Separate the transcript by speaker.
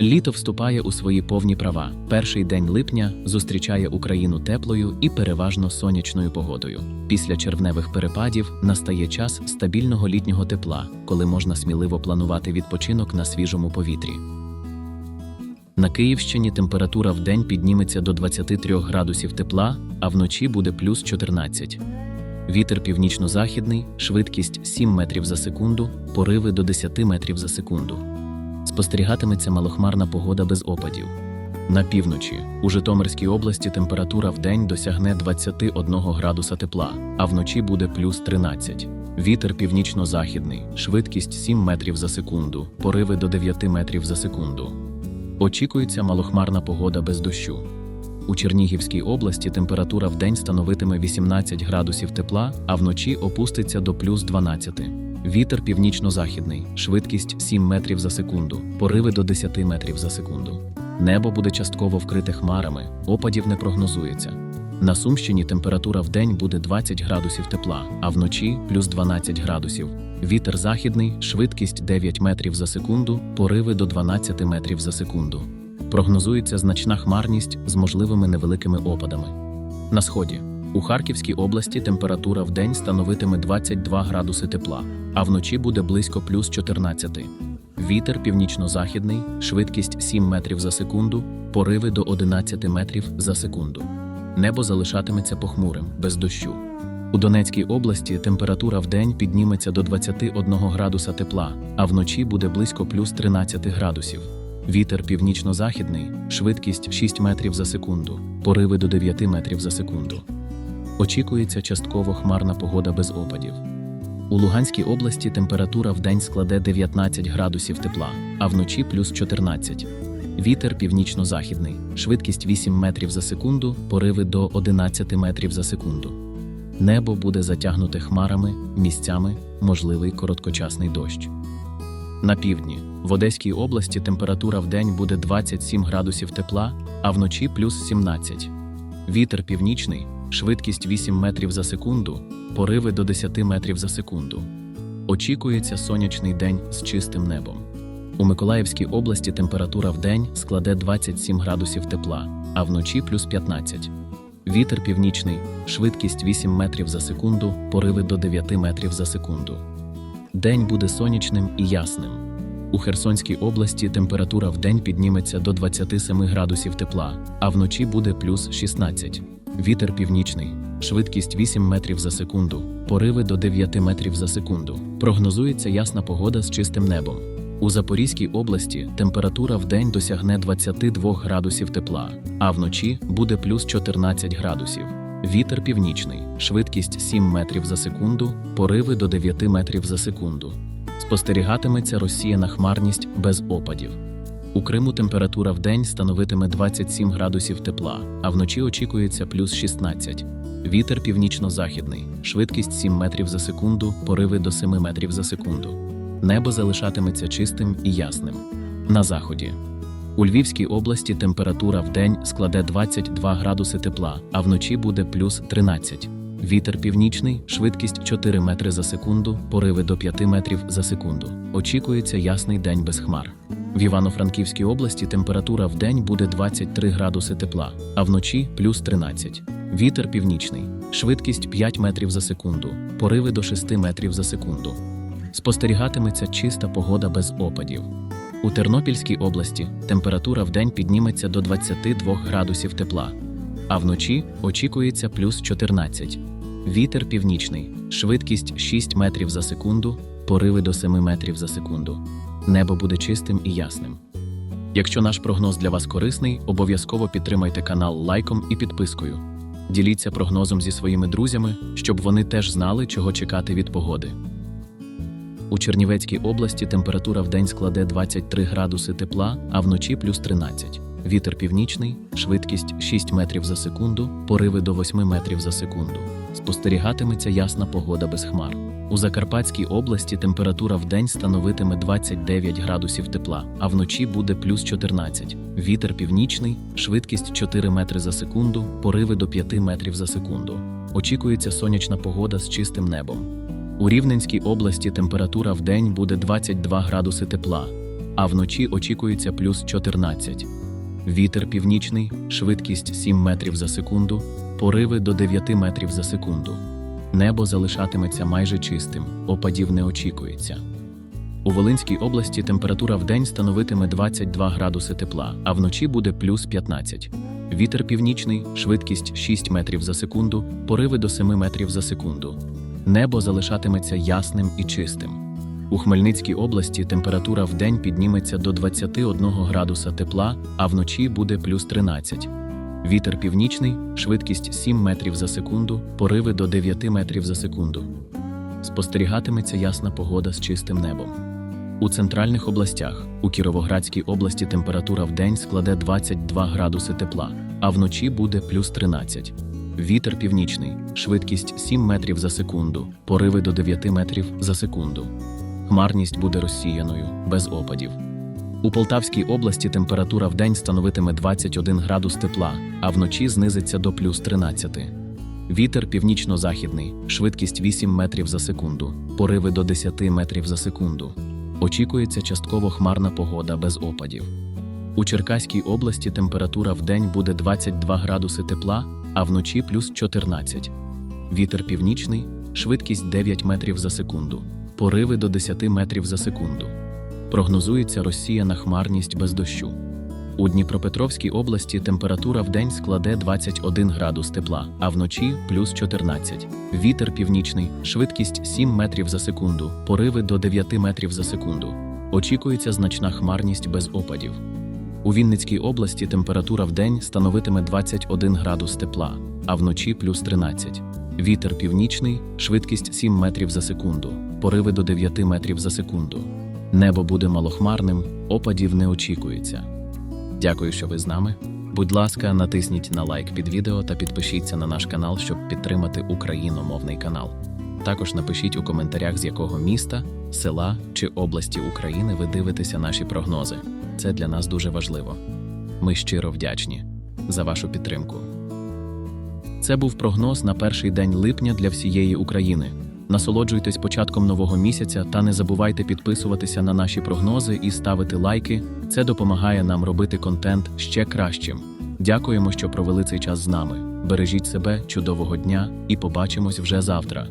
Speaker 1: Літо вступає у свої повні права. Перший день липня зустрічає Україну теплою і переважно сонячною погодою. Після червневих перепадів настає час стабільного літнього тепла, коли можна сміливо планувати відпочинок на свіжому повітрі. На Київщині температура в день підніметься до 23 градусів тепла, а вночі буде плюс 14. Вітер північно-західний, швидкість 7 метрів за секунду, пориви до 10 метрів за секунду. Спостерігатиметься малохмарна погода без опадів. На півночі у Житомирській області температура в день досягне 21 градуса тепла, а вночі буде плюс 13. Вітер північно-західний, швидкість 7 метрів за секунду, пориви до 9 метрів за секунду. Очікується малохмарна погода без дощу. У Чернігівській області температура в день становитиме 18 градусів тепла, а вночі опуститься до плюс 12. Вітер північно-західний, швидкість 7 метрів за секунду, пориви до 10 метрів за секунду. Небо буде частково вкрите хмарами, опадів не прогнозується. На Сумщині температура в день буде 20 градусів тепла, а вночі плюс 12 градусів. Вітер західний, швидкість 9 метрів за секунду, пориви до 12 метрів за секунду. Прогнозується значна хмарність з можливими невеликими опадами. На сході у Харківській області температура в день становитиме 22 градуси тепла, а вночі буде близько плюс 14. Вітер північно-західний, швидкість 7 метрів за секунду, пориви до 11 метрів за секунду. Небо залишатиметься похмурим, без дощу. У Донецькій області температура в день підніметься до 21 градуса тепла, а вночі буде близько плюс 13 градусів. Вітер північно-західний, швидкість 6 метрів за секунду, пориви до 9 метрів за секунду. Очікується частково хмарна погода без опадів. У Луганській області температура в день складе 19 градусів тепла, а вночі плюс 14. Вітер північно-західний, швидкість 8 метрів за секунду, пориви до 11 метрів за секунду. Небо буде затягнуте хмарами, місцями можливий короткочасний дощ. На півдні в Одеській області температура в день буде 27 градусів тепла, а вночі плюс 17. Вітер північний, швидкість 8 метрів за секунду, пориви до 10 метрів за секунду. Очікується сонячний день з чистим небом. У Миколаївській області температура в день складе 27 градусів тепла, а вночі плюс 15. Вітер північний, швидкість 8 метрів за секунду, пориви до 9 метрів за секунду. День буде сонячним і ясним. У Херсонській області температура в день підніметься до 27 градусів тепла, а вночі буде плюс 16. Вітер північний, швидкість 8 метрів за секунду, пориви до 9 метрів за секунду. Прогнозується ясна погода з чистим небом. У Запорізькій області температура в день досягне 22 градусів тепла, а вночі буде плюс 14 градусів. Вітер північний, швидкість 7 метрів за секунду, пориви до 9 метрів за секунду. Спостерігатиметься розсіяна хмарність без опадів. У Криму температура в день становитиме 27 градусів тепла, а вночі очікується плюс 16. Вітер північно-західний, швидкість 7 метрів за секунду, пориви до 7 метрів за секунду. Небо залишатиметься чистим і ясним. На заході. У Львівській області температура в день складе 22 градуси тепла, а вночі буде плюс 13. Вітер північний, швидкість 4 метри за секунду, пориви до 5 метрів за секунду. Очікується ясний день без хмар. В Івано-Франківській області температура в день буде 23 градуси тепла, а вночі плюс 13. Вітер північний, швидкість 5 метрів за секунду, пориви до 6 метрів за секунду. Спостерігатиметься чиста погода без опадів. У Тернопільській області температура в день підніметься до 22 градусів тепла, а вночі очікується плюс 14. Вітер північний, швидкість 6 метрів за секунду, пориви до 7 метрів за секунду. Небо буде чистим і ясним. Якщо наш прогноз для вас корисний, обов'язково підтримайте канал лайком і підпискою. Діліться прогнозом зі своїми друзями, щоб вони теж знали, чого чекати від погоди. У Чернівецькій області температура в день складе 23 градуси тепла, а вночі плюс 13. Вітер північний, швидкість 6 метрів за секунду, пориви до 8 метрів за секунду. Спостерігатиметься ясна погода без хмар. У Закарпатській області температура в день становитиме 29 градусів тепла, а вночі буде плюс 14. Вітер північний, швидкість 4 метри за секунду, пориви до 5 метрів за секунду. Очікується сонячна погода з чистим небом. У Рівненській області температура в день буде 22 градуси тепла, а вночі очікується плюс 14. Вітер північний, швидкість 7 метрів за секунду, пориви до 9 метрів за секунду. Небо залишатиметься майже чистим, опадів не очікується. У Волинській області температура вдень становитиме 22 градуси тепла, а вночі буде плюс 15. Вітер північний, швидкість 6 метрів за секунду, пориви до 7 метрів за секунду. Небо залишатиметься ясним і чистим. У Хмельницькій області температура вдень підніметься до 21 градуса тепла, а вночі буде плюс 13. Вітер північний, швидкість 7 метрів за секунду, пориви до 9 метрів за секунду. Спостерігатиметься ясна погода з чистим небом. У центральних областях у Кіровоградській області температура вдень складе 22 градуси тепла, а вночі буде плюс 13. Вітер північний, швидкість 7 метрів за секунду, пориви до 9 метрів за секунду. Хмарність буде розсіяною, без опадів. У Полтавській області температура вдень становитиме 21 градус тепла, а вночі знизиться до плюс 13. Вітер північно-західний, швидкість 8 метрів за секунду, пориви до 10 метрів за секунду. Очікується частково хмарна погода без опадів. У Черкаській області температура вдень буде 22 градуси тепла, а вночі плюс 14. Вітер північний, швидкість 9 метрів за секунду, пориви до 10 метрів за секунду. Прогнозується розсіяна хмарність без дощу. У Дніпропетровській області температура вдень складе 21 градус тепла, а вночі плюс 14. Вітер північний, швидкість 7 метрів за секунду, пориви до 9 метрів за секунду. Очікується значна хмарність без опадів. У Вінницькій області температура вдень становитиме 21 градус тепла, а вночі плюс 13. Вітер північний, швидкість 7 метрів за секунду, пориви до 9 метрів за секунду. Небо буде малохмарним, опадів не очікується. Дякую, що ви з нами. Будь ласка, натисніть на лайк під відео та підпишіться на наш канал, щоб підтримати україномовний канал. Також напишіть у коментарях, з якого міста, села чи області України ви дивитеся наші прогнози. Це для нас дуже важливо. Ми щиро вдячні за вашу підтримку. Це був прогноз на перший день липня для всієї України. Насолоджуйтесь початком нового місяця та не забувайте підписуватися на наші прогнози і ставити лайки. Це допомагає нам робити контент ще кращим. Дякуємо, що провели цей час з нами. Бережіть себе, чудового дня і побачимось вже завтра.